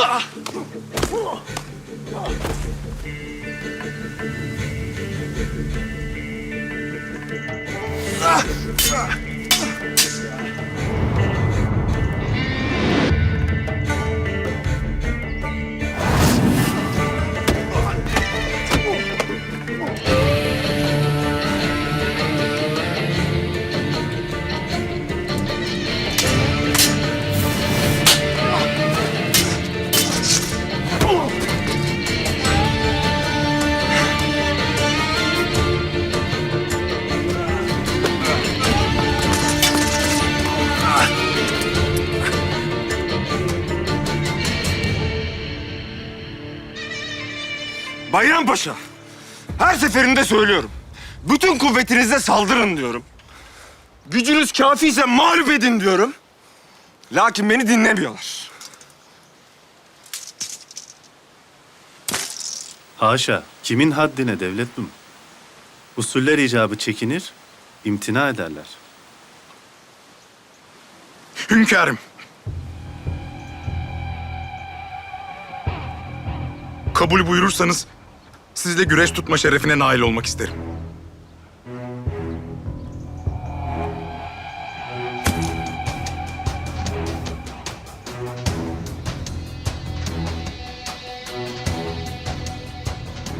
Ah! Bayrampaşa, her seferinde söylüyorum. Bütün kuvvetinizle saldırın diyorum. Gücünüz kafiyse mağlup edin diyorum. Lakin beni dinlemiyorlar. Haşa, kimin haddine devletlum? Usuller icabı çekinir, imtina ederler. Hünkârım. Kabul buyurursanız sizle güreş tutma şerefine nail olmak isterim.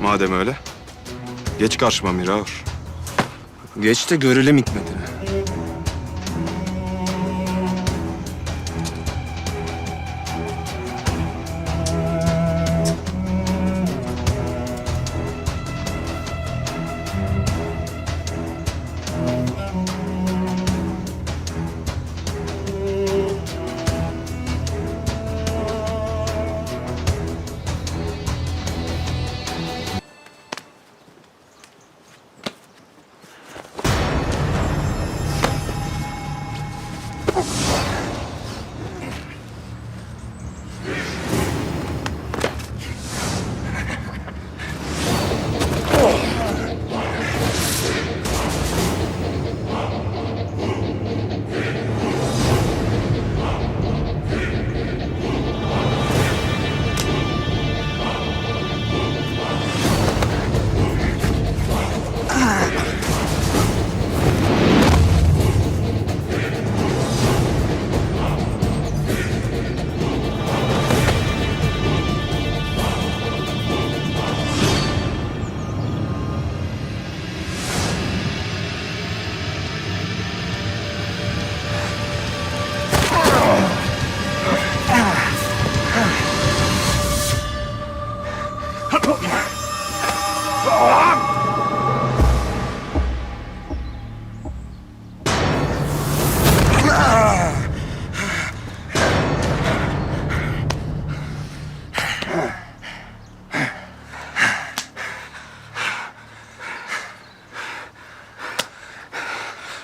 Madem öyle, geç karşıma Miraur. Geç de görelim hikmetini.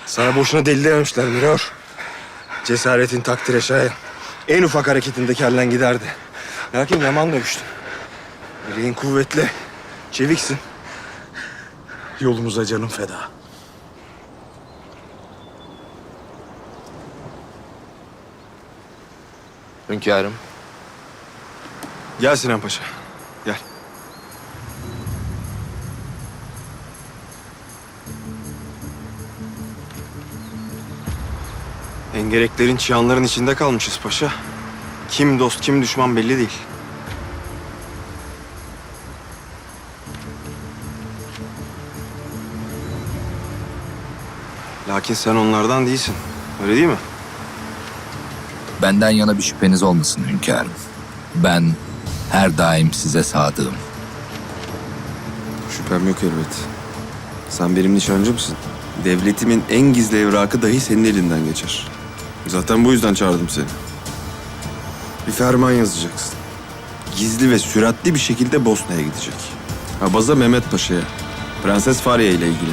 Sana boşuna deli dememişler Miraur. Cesaretin takdire şayan. En ufak hareketinde kellen giderdi. Lakin yaman dövüştün. Bileğin kuvvetli. Çeviksin. Yolumuza canım feda. Hünkârım. Gel Sinan Paşa. Gel. Engereklerin çıyanların içinde kalmışız paşa. Kim dost kim düşman belli değil. Lakin sen onlardan değilsin. Öyle değil mi? Benden yana bir şüpheniz olmasın hünkârım. Ben her daim size sadığım. Şüphem yok elbet. Sen benim nişancımsın. Devletimin en gizli evrakı dahi senin elinden geçer. Zaten bu yüzden çağırdım seni. Bir ferman yazacaksın. Gizli ve süratli bir şekilde Bosna'ya gidecek. Abaza Mehmet Paşa'ya. Prenses Fariye ile ilgili.